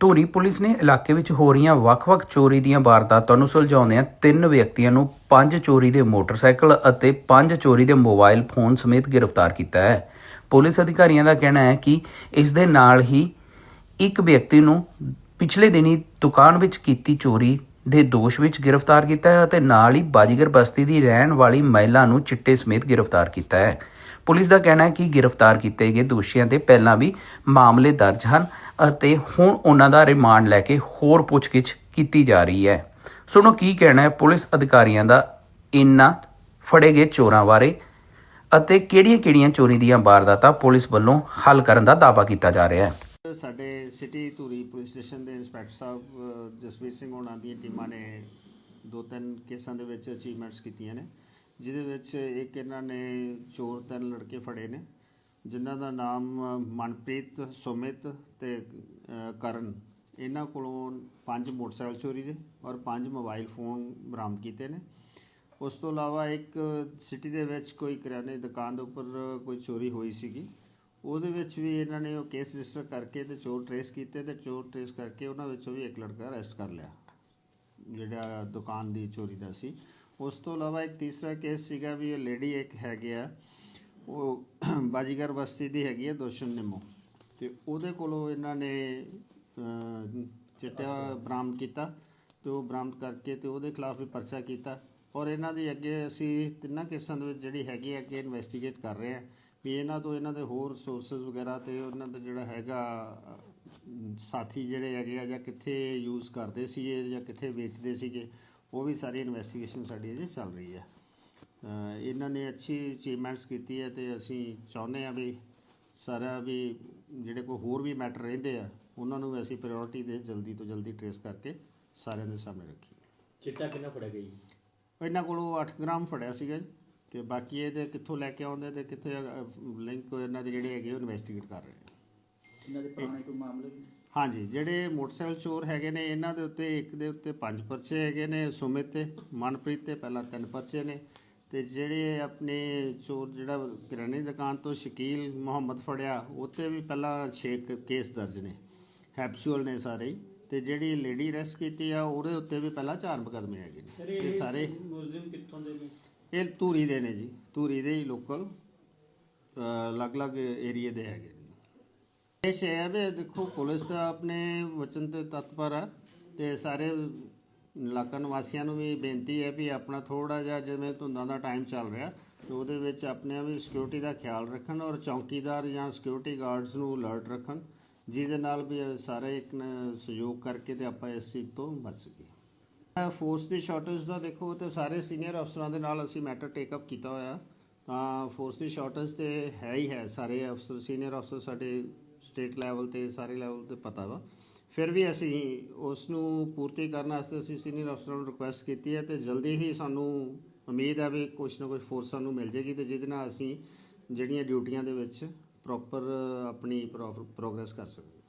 Dhuri police ਨੇ ਇਲਾਕੇ ਵਿੱਚ ਹੋ ਰਹੀਆਂ ਵੱਖ-ਵੱਖ ਚੋਰੀ ਦੀਆਂ ਵਾਰਦਾਤਾਂ ਨੂੰ ਸੁਲਝਾਉਂਦਿਆਂ ਤਿੰਨ ਵਿਅਕਤੀਆਂ ਨੂੰ ਪੰਜ ਚੋਰੀ ਦੇ ਮੋਟਰਸਾਈਕਲ ਅਤੇ ਪੰਜ ਚੋਰੀ ਦੇ ਮੋਬਾਈਲ ਫੋਨ ਸਮੇਤ ਗ੍ਰਿਫਤਾਰ ਕੀਤਾ ਹੈ। ਪੁਲਿਸ ਅਧਿਕਾਰੀਆਂ ਦਾ ਕਹਿਣਾ ਹੈ ਕਿ ਇਸ ਦੇ ਨਾਲ ਹੀ ਇੱਕ ਵਿਅਕਤੀ ਨੂੰ ਪਿਛਲੇ ਦਿਨੀ ਦੁਕਾਨ ਵਿੱਚ ਕੀਤੀ ਚੋਰੀ ਦੇ ਦੋਸ਼ ਵਿੱਚ ਗ੍ਰਿਫਤਾਰ ਕੀਤਾ ਹੈ ਅਤੇ ਨਾਲ ਹੀ ਬਾਜੀਗਰ ਬਸਤੀ ਦੀ ਰਹਿਣ ਵਾਲੀ ਮਹਿਲਾ ਨੂੰ ਚਿੱਟੇ ਸਮੇਤ ਗ੍ਰਿਫਤਾਰ ਕੀਤਾ ਹੈ। ਪੁਲਿਸ ਦਾ ਕਹਿਣਾ ਹੈ ਕਿ ਗ੍ਰਿਫਤਾਰ ਕੀਤੇ ਗਏ ਦੋਸ਼ੀਆਂ ਦੇ ਪਹਿਲਾਂ ਵੀ ਮਾਮਲੇ ਦਰਜ ਹਨ ਅਤੇ ਹੁਣ ਉਹਨਾਂ ਦਾ ਰਿਮਾਂਡ ਲੈ ਕੇ ਹੋਰ ਪੁੱਛਗਿੱਛ ਕੀਤੀ ਜਾ ਰਹੀ ਹੈ। ਸੁਣੋ ਕੀ ਕਹਿਣਾ ਹੈ ਪੁਲਿਸ ਅਧਿਕਾਰੀਆਂ ਦਾ ਇਨ੍ਹਾਂ ਫੜੇ ਗਏ ਚੋਰਾਂ ਬਾਰੇ ਅਤੇ ਕਿਹੜੀਆਂ-ਕਿਹੜੀਆਂ ਚੋਰੀ ਦੀਆਂ ਵਾਰਦਾਤਾਂ ਪੁਲਿਸ ਵੱਲੋਂ ਹੱਲ ਕਰਨ ਦਾ ਦਾਅਵਾ ਕੀਤਾ ਜਾ ਰਿਹਾ ਹੈ? ਸਾਡੇ ਸਿਟੀ ਧੂਰੀ ਪੁਲਿਸ ਸਟੇਸ਼ਨ ਦੇ ਇੰਸਪੈਕਟਰ ਸਾਹਿਬ ਜਸਵੀਰ ਸਿੰਘ ਹੋਣਾ ਦੀਆਂ ਟੀਮਾਂ ਨੇ ਦੋ ਤਿੰਨ ਕੇਸਾਂ ਦੇ ਵਿੱਚ ਅਚੀਵਮੈਂਟਸ ਕੀਤੀਆਂ ਨੇ। ਜਿਹਦੇ ਵਿੱਚ ਇੱਕ ਇਹਨਾਂ ਨੇ ਚੋਰ ਤਿੰਨ ਲੜਕੇ ਫੜੇ ਨੇ, ਜਿਨ੍ਹਾਂ ਦਾ ਨਾਮ ਮਨਪ੍ਰੀਤ, ਸੁਮਿਤ ਤੇ ਕਰਨ। ਇਹਨਾਂ ਕੋਲੋਂ ਪੰਜ ਮੋਟਰਸਾਈਕਲ ਚੋਰੀ ਦੇ ਔਰ ਪੰਜ ਮੋਬਾਈਲ ਫੋਨ ਬਰਾਮਦ ਕੀਤੇ ਨੇ। ਉਸ ਤੋਂ ਇਲਾਵਾ ਇੱਕ ਸਿਟੀ ਦੇ ਵਿੱਚ ਕੋਈ ਕਰਿਆਨੇ ਦੁਕਾਨ ਦੇ ਉੱਪਰ ਕੋਈ ਚੋਰੀ ਹੋਈ ਸੀਗੀ। ਉਹਦੇ ਵਿੱਚ ਵੀ ਇਹਨਾਂ ਨੇ ਉਹ ਕੇਸ ਰਜਿਸਟਰ ਕਰਕੇ ਤੇ ਚੋਰ ਟਰੇਸ ਕੀਤੇ ਤੇ ਚੋਰ ਟਰੇਸ ਕਰਕੇ ਉਹਨਾਂ ਵਿੱਚੋਂ ਵੀ ਇੱਕ ਲੜਕਾ ਅਰੈਸਟ ਕਰ ਲਿਆ, ਜਿਹੜਾ ਦੁਕਾਨ ਦੀ ਚੋਰੀ ਦਾ ਸੀ। ਉਸ ਤੋਂ ਇਲਾਵਾ ਇੱਕ ਤੀਸਰਾ ਕੇਸ ਸੀਗਾ ਵੀ ਇਹ ਲੇਡੀ ਇੱਕ ਹੈਗੇ ਆ, ਉਹ ਬਾਜੀਗਰ ਬਸਤੀ ਦੀ ਹੈਗੀ ਹੈ ਦੋਸ਼ਨ ਨਿੰਮੋ। ਤੇ ਉਹਦੇ ਕੋਲੋਂ ਇਹਨਾਂ ਨੇ ਚਿੱਟਾ ਬਰਾਮਦ ਕੀਤਾ ਤੇ ਉਹ ਬਰਾਮਦ ਕਰਕੇ ਤੇ ਉਹਦੇ ਖਿਲਾਫ ਵੀ ਪਰਚਾ ਕੀਤਾ। ਔਰ ਇਹਨਾਂ ਦੀ ਅੱਗੇ ਅਸੀਂ ਤਿੰਨਾਂ ਕੇਸਾਂ ਦੇ ਵਿੱਚ ਜਿਹੜੀ ਹੈਗੀ ਹੈ ਅੱਗੇ ਇਨਵੈਸਟੀਗੇਟ ਕਰ ਰਹੇ ਹਾਂ ਵੀ ਇਹਨਾਂ ਤੋਂ ਇਹਨਾਂ ਦੇ ਹੋਰ ਸੋਰਸਸ ਵਗੈਰਾ ਤੇ ਉਹਨਾਂ ਦਾ ਜਿਹੜਾ ਹੈਗਾ ਸਾਥੀ ਜਿਹੜੇ ਹੈਗੇ ਆ ਜਾਂ ਕਿੱਥੇ ਯੂਜ਼ ਕਰਦੇ ਸੀਗੇ ਜਾਂ ਕਿੱਥੇ ਵੇਚਦੇ ਸੀਗੇ ਉਹ ਵੀ ਸਾਰੀ ਇਨਵੈਸਟੀਗੇਸ਼ਨ ਸਾਡੀ ਅਜੇ ਚੱਲ ਰਹੀ ਹੈ। ਇਹਨਾਂ ਨੇ ਅੱਛੀ ਅਚੀਵਮੈਂਟਸ ਕੀਤੀ ਹੈ ਤੇ ਅਸੀਂ ਚਾਹੁੰਦੇ ਆ ਵੀ ਸਾਰਾ ਵੀ ਜਿਹੜੇ ਕੋਈ ਹੋਰ ਵੀ ਮੈਟਰ ਰਹਿੰਦੇ ਆ ਉਹਨਾਂ ਨੂੰ ਵੀ ਅਸੀਂ ਪ੍ਰਾਇੋਰਟੀ ਦੇ ਜਲਦੀ ਤੋਂ ਜਲਦੀ ਟ੍ਰੇਸ ਕਰਕੇ ਸਾਰਿਆਂ ਦੇ ਸਾਹਮਣੇ ਰੱਖੀਏ। ਚਿੱਟਾ ਕਿੰਨਾ ਫੜਿਆ ਗਿਆ ਜੀ? ਇਹਨਾਂ ਕੋਲੋਂ 8 ਗ੍ਰਾਮ ਫੜਿਆ ਸੀਗਾ ਜੀ ਤੇ ਬਾਕੀ ਇਹਦੇ ਕਿੱਥੋਂ ਲੈ ਕੇ ਆਉਂਦੇ ਤੇ ਕਿੱਥੇ ਲਿੰਕ ਇਹਨਾਂ ਦੇ ਜਿਹੜੇ ਹੈਗੇ ਉਹ ਇਨਵੈਸਟੀਗੇਟ ਕਰ ਰਹੇ ਨੇ। ਇਹਨਾਂ ਦੇ ਪੁਰਾਣੇ ਕੋਈ ਮਾਮਲੇ ਵੀ ਹਾਂਜੀ ਜਿਹੜੇ ਮੋਟਰਸਾਈਕਲ ਚੋਰ ਹੈਗੇ ਨੇ ਇਹਨਾਂ ਦੇ ਉੱਤੇ ਇੱਕ ਦੇ ਉੱਤੇ ਪੰਜ ਪਰਚੇ ਹੈਗੇ ਨੇ ਸੁਮਿਤ ਤੇ ਮਨਪ੍ਰੀਤ ਤੇ ਪਹਿਲਾਂ ਤਿੰਨ ਪਰਚੇ ਨੇ। ਤੇ ਜਿਹੜੇ ਆਪਣੇ ਚੋਰ ਜਿਹੜਾ ਕਿਰਾਣੇ ਦੀ ਦੁਕਾਨ ਤੋਂ ਸ਼ਕੀਲ ਮੁਹੰਮਦ ਫੜਿਆ ਉੱਤੇ ਵੀ ਪਹਿਲਾਂ 6 ਕੇਸ ਦਰਜ ਨੇ ਹੈਪਚੁਅਲ ਨੇ ਸਾਰੇ ਤੇ ਜਿਹੜੀ ਲੇਡੀ ਅਰੈਸਟ ਕੀਤੀ ਆ ਉਹਦੇ ਉੱਤੇ ਵੀ ਪਹਿਲਾਂ ਚਾਰ ਮੁਕੱਦਮੇ ਹੈਗੇ ਨੇ। ਤੇ ਸਾਰੇ ਮੁਲਜ਼ਮ ਕਿੱਥੋਂ ਦੇ ਨੇ? ਇਹ ਧੂਰੀ ਦੇ ਨੇ ਜੀ ਧੂਰੀ ਦੇ ਹੀ ਲੋਕਲ ਅਲੱਗ-ਅਲੱਗ ਏਰੀਏ ਦੇ ਹੈਗੇ ਨੇ ਇਹ ਹੈ ਵੀ ਦੇਖੋ, ਪੁਲਿਸ ਦਾ ਆਪਣੇ ਵਚਨ ਤੇ ਤਤਪਰ ਆ ਤੇ ਸਾਰੇ ਇਲਾਕਾ ਨਿਵਾਸੀਆਂ ਨੂੰ ਵੀ ਬੇਨਤੀ ਹੈ ਵੀ ਆਪਣਾ ਥੋੜਾ ਜਿਹਾ ਜਿਵੇਂ ਧੁੰਦਾਂ ਦਾ ਟਾਈਮ ਚੱਲ ਰਿਹਾ, ਤੇ ਉਹਦੇ ਵਿੱਚ ਆਪਣੇ ਵੀ ਸਿਕਿਉਰਿਟੀ ਦਾ ਖਿਆਲ ਰੱਖਣ ਔਰ ਚੌਕੀਦਾਰ ਜਾਂ ਸਿਕਿਉਰਿਟੀ ਗਾਰਡਸ ਨੂੰ ਅਲਰਟ ਰੱਖਣ, ਜਿਹਦੇ ਨਾਲ ਵੀ ਸਾਰੇ ਇੱਕ ਸਹਿਯੋਗ ਕਰਕੇ ਤੇ ਆਪਾਂ ਇਸ ਚੀਜ਼ ਤੋਂ ਬਚ ਸਕੀਏ। ਫੋਰਸ ਦੀ ਸ਼ਾਰਟੇਜ ਦਾ ਦੇਖੋ ਤੇ ਸਾਰੇ ਸੀਨੀਅਰ ਅਫਸਰਾਂ ਦੇ ਨਾਲ ਅਸੀਂ ਮੈਟਰ ਟੇਕ ਅਪ ਕੀਤਾ ਹੋਇਆ, ਤਾਂ ਫੋਰਸ ਦੀ ਸ਼ਾਰਟੇਜ ਤੇ ਹੈ ਹੀ ਹੈ, ਸਾਰੇ ਅਫਸਰ ਸੀਨੀਅਰ ਅਫਸਰ ਸਾਡੇ ਸਟੇਟ ਲੈਵਲ ਤੇ, ਸਾਰੇ ਲੈਵਲ ਤੇ ਪਤਾ ਵਾ। ਫਿਰ ਵੀ ਅਸੀਂ ਉਸ ਨੂੰ ਪੂਰਤੀ ਕਰਨ ਵਾਸਤੇ ਅਸੀਂ ਸੀਨੀਅਰ ਅਫਸਰਾਂ ਨੂੰ ਰਿਕੁਐਸਟ ਕੀਤੀ ਹੈ ਤੇ ਜਲਦੀ ਹੀ ਸਾਨੂੰ ਉਮੀਦ ਹੈ ਵੀ ਕੁਝ ਨਾ ਕੁਝ ਫੋਰਸ ਸਾਨੂੰ ਮਿਲ ਜੇਗੀ ਤੇ ਜਿਹਦੇ ਨਾਲ ਅਸੀਂ ਜਿਹੜੀਆਂ ਡਿਊਟੀਆਂ ਦੇ ਵਿੱਚ ਪ੍ਰੋਪਰ ਆਪਣੀ ਪ੍ਰੋਗਰੈਸ ਕਰ ਸਕੀਏ।